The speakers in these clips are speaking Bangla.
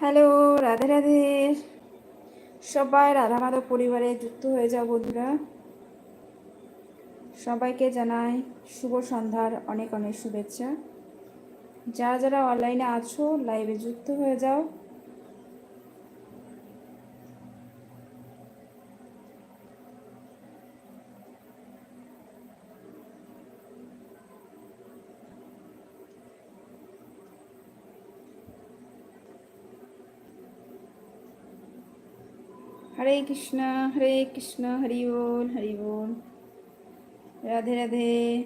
হ্যালো, রাধে রাধে। সবাই রাধা মাধব পরিবারে যুক্ত হয়ে যাও বন্ধুরা। সবাইকে জানাই শুভ সন্ধ্যার অনেক অনেক শুভেচ্ছা। যারা যারা অনলাইনে আছো লাইভে যুক্ত হয়ে যাও। হরে কৃষ্ণ হরে কৃষ্ণ হরি বল হরি বল। রাধে রাধে।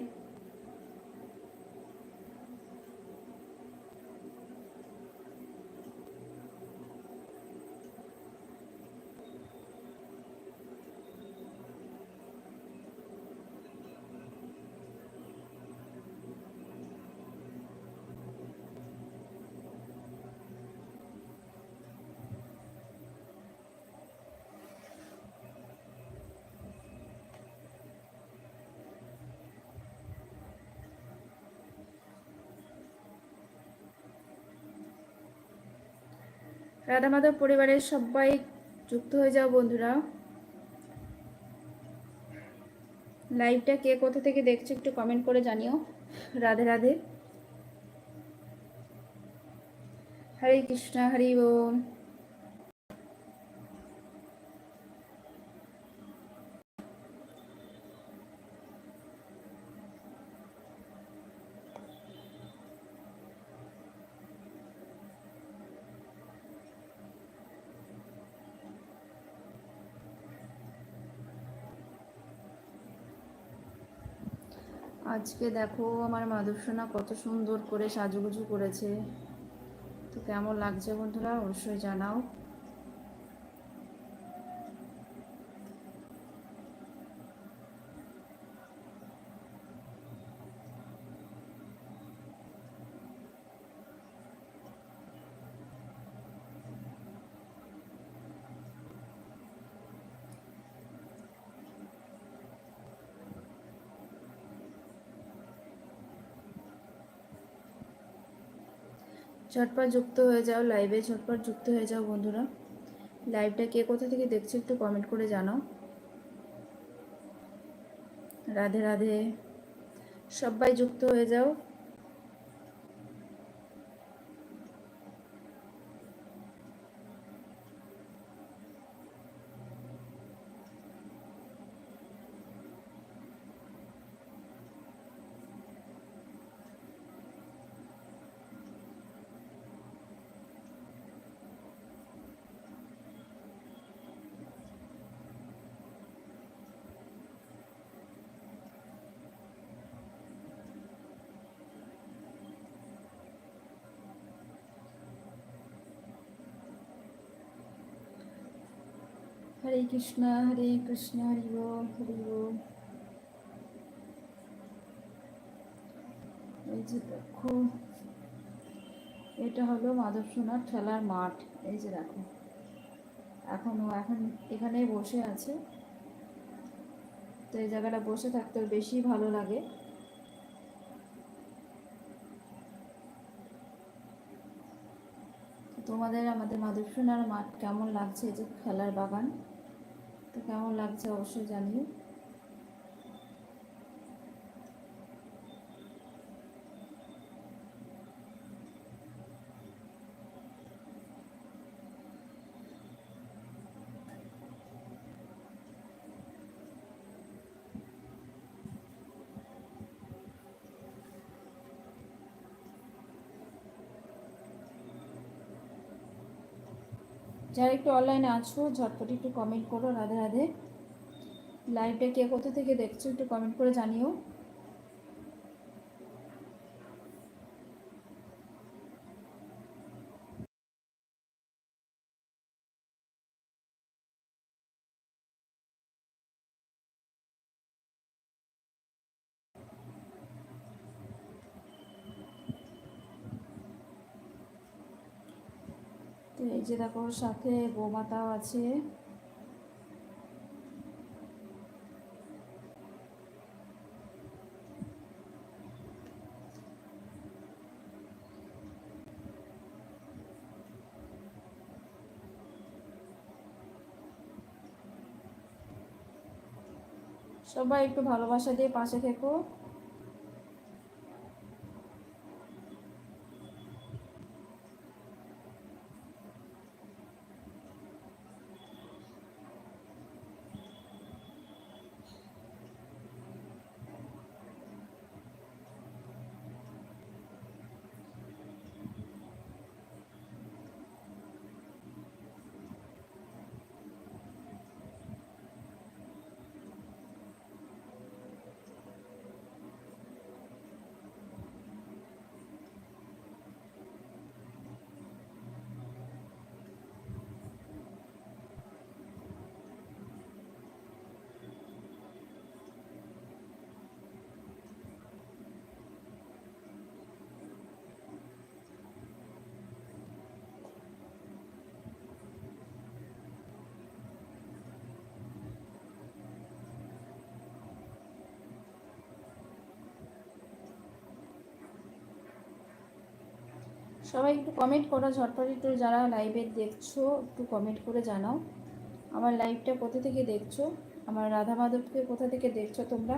রাধা মাধব পরিবারের সবাই যুক্ত হয়ে যাও, বন্ধুরা। লাইভটা কে কোথা থেকে দেখছে একটু কমেন্ট করে জানিও। রাধে রাধে। হরে কৃষ্ণ, হরি বল আজকে দেখো আমার মাধবসোনা কত সুন্দর করে সাজুগুজু করেছে। তো কেমন লাগছে বন্ধুরা, অবশ্যই জানাও। ঝটপট যুক্ত হয়ে যাও লাইভে ঝটপট যুক্ত হয়ে যাও বন্ধুরা। লাইভটা কে কোথা থেকে দেখছ একটু কমেন্ট করে জানাও। রাধে রাধে। সবাই যুক্ত হয়ে যাও। হরে কৃষ্ণ হরে কৃষ্ণ হরি বল হরি বল এই যে দেখো, এটা হলো মাধবসোনার খেলার মাঠ। এই যে দেখো, এখন ও এখন এখানেই বসে আছে। তো এই জায়গাটা বসে থাকতে বেশি ভালো লাগে। তোমাদের আমাদের মাধবসোনার মাঠ কেমন লাগছে? এই যে খেলার বাগান। তো কেমন লাগছে অবশ্যই জানিও। যারা একটু অনলাইনে আছো, ঝটপট একটু কমেন্ট করো, রাধে রাধে। লাইভটা কে কোথা থেকে দেখছ, একটু কমেন্ট করে জানিও। তো এই যে দেখো সাথে গোমাতাও আছে। সবাই একটু ভালোবাসা দিয়ে পাশে থেকো। সবাই একটু কমেন্ট করো, ঝটপট তো যারা লাইভে দেখছ, একটু কমেন্ট করে জানাও। আমার লাইভটা কোথা থেকে দেখছ? আমার রাধা মাধবকে কোথা থেকে দেখছ তোমরা?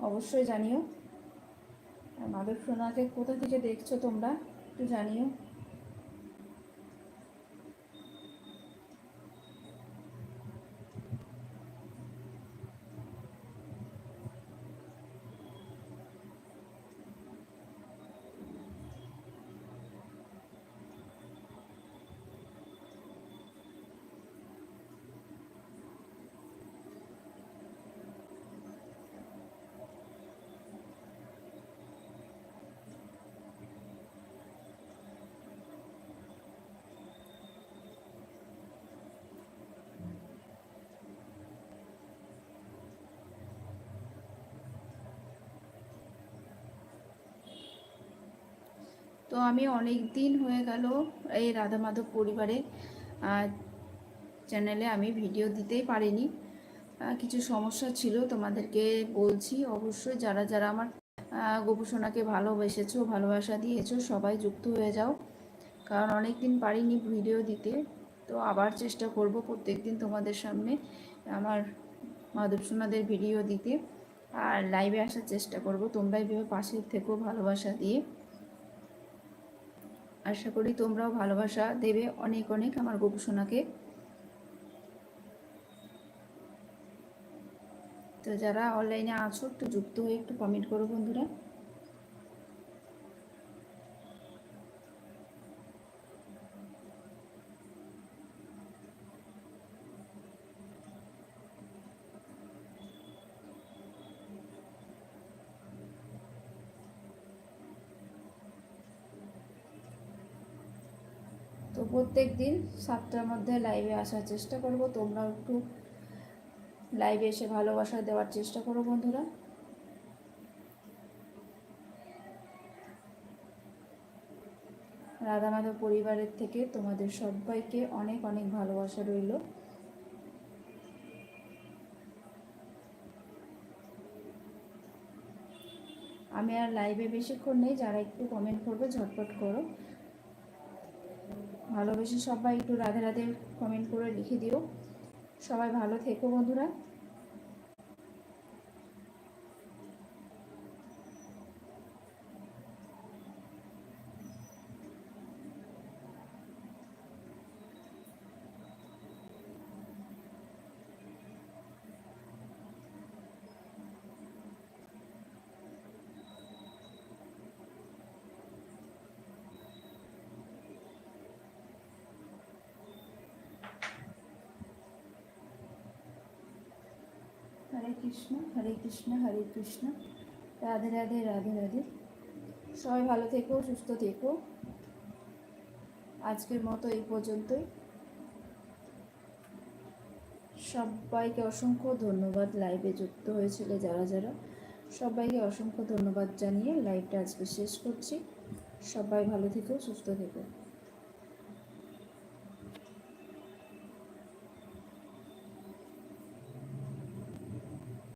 অবশ্যই জানিও। মাধব সোনাকে কোথা থেকে দেখছ তোমরা? একটু জানিও। তো আমি অনেক দিন হয়ে গেল এই রাধা মাধব পরিবারে চ্যানেলে আমি ভিডিও দিতেই পারিনি। কিছু সমস্যা ছিল, তোমাদেরকে বলছি অবশ্যই যারা যারা আমার গোপুসোনাকে ভালোবেসেছো, ভালোবাসা দিয়েছ, সবাই যুক্ত হয়ে যাও। কারণ অনেক দিন পারিনি ভিডিও দিতে। তো আবার চেষ্টা করব প্রত্যেক দিন তোমাদের সামনে আমার মাধব সোনাদের ভিডিও দিতে। আর লাইভে আসার চেষ্টা করব। তোমরা এভাবে পাশে থেকো ভালোবাসা দিয়ে। আশা করি তোমরাও ভালোবাসা দেবে অনেক অনেক আমার গোপুসোনাকে তো যারা অনলাইনে আছো, একটু যুক্ত হয়ে একটু কমেন্ট করো বন্ধুরা। তো প্রত্যেক দিন সাতটার মধ্যে লাইভে আসার চেষ্টা করব। তোমরা একটু লাইভে এসে ভালোবাসা দেওয়ার চেষ্টা করো বন্ধুরা। রাধা মাধব পরিবারের থেকে তোমাদের সবাইকে অনেক অনেক ভালোবাসা রইল। আমি আর লাইভে বেশিক্ষণ নেই, যারা একটু কমেন্ট করবে ঝটপট করো। ভালোবেসে সবাই একটু রাধে রাধে কমেন্ট করে লিখে দিও। সবাই ভালো থেকো বন্ধুরা হরে কৃষ্ণ, হরে কৃষ্ণ হরে কৃষ্ণ। রাধে রাধে রাধে রাধে। সবাই ভালো থেকো, সুস্থ থেকো। আজকের মতো এই পর্যন্তই। সবাইকে অসংখ্য ধন্যবাদ লাইভে যুক্ত হয়েছিল যারা যারা। সবাইকে অসংখ্য ধন্যবাদ জানিয়ে লাইভটা আজকে শেষ করছি। সবাই ভালো থেকো, সুস্থ থেকো।